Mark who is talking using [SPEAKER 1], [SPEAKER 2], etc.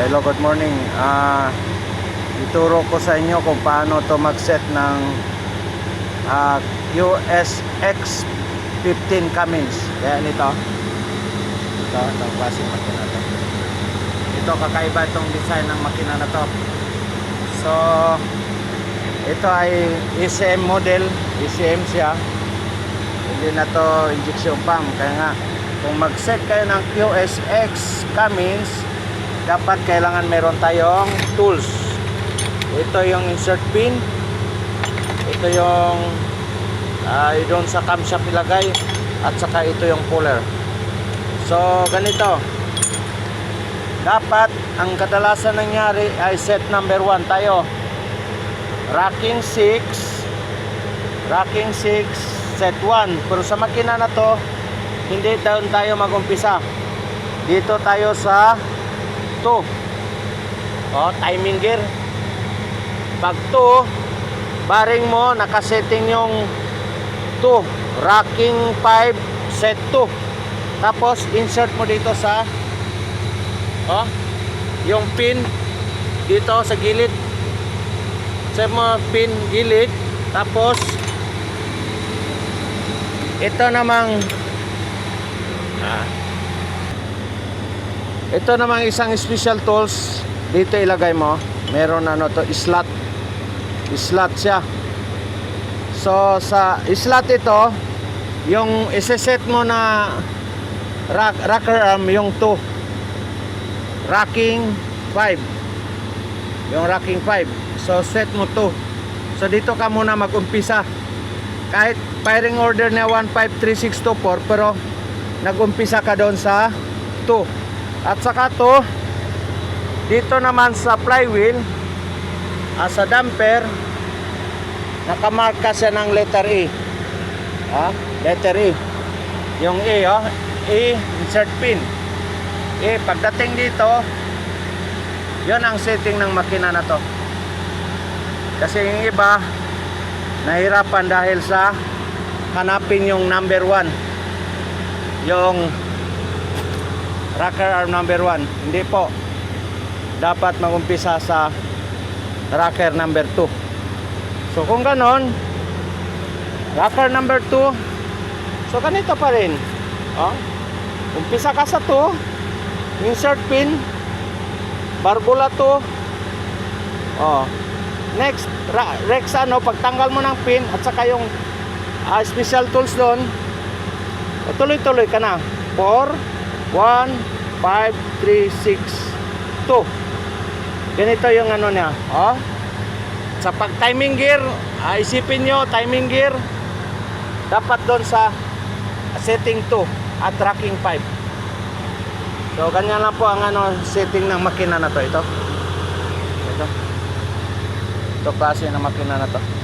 [SPEAKER 1] hello, good morning. Ah, ituro ko sa inyo kung paano to mag-set ng ah, USX 15 Cummins. Kaya nito. Ito, itong klaseng makina to. Ito, kakaiba itong design ng makina na to. So, ito ay ECM model. ECM siya. Hindi na to injection pump. Kaya nga, kung mag-set kayo ng QSX Cummins, dapat kailangan meron tayong tools. Ito yung insert pin. Ito yung uh, doon sa camshaft ilagay at saka ito yung puller. So, ganito. Dapat, ang kadalasan nangyari ay set number 1 tayo. Racking 6, racking 6, set 1. Pero sa makina na to, hindi doon tayo magumpisa. Dito tayo sa 2. Oh, timing gear. Pag 2, baring mo, nakasetting yung 2. Racking 5, set 2. Tapos, insert mo dito sa oh, yung pin dito sa gilid. Sa mga pin gilid. Tapos, ito namang Ah. Ito namang isang special tools dito ilagay mo. Meron ano to slot. Slot siya. So sa slot ito, yung iseset mo na rack, rocker arm yung 2. Racking 5. Yung racking 5. So set mo 2. So dito ka muna mag-umpisa. Kahit firing order na 153624 pero nagumpisa ka doon sa 2 at saka to dito naman sa flywheel ah, sa damper nakamarka siya ng letter E. Ah, letter E. Yung E oh, E insert pin. E pagdating dito yon ang setting ng makina na to. Kasi yung iba nahirapan dahil sa hanapin yung number 1 yung rocker arm number 1 hindi po. Dapat magumpisa sa rocker number 2 so kung ganon rocker number 2 so ganito pa rin. Oh, umpisa ka sa 2 insert pin. Barbula 2 oh, next rex ano pagtanggal mo ng pin at saka yung ah, special tools doon. O, tuloy-tuloy ka na. 4, 1, 5, 3, 6, 2. Ganito yung ano niya. Oh. Sa pag timing gear, ah, isipin nyo, timing gear, dapat doon sa setting 2 at tracking 5. So, ganyan lang po ang ano, setting ng makina na to. Ito. Ito. Ito klase ng makina na to.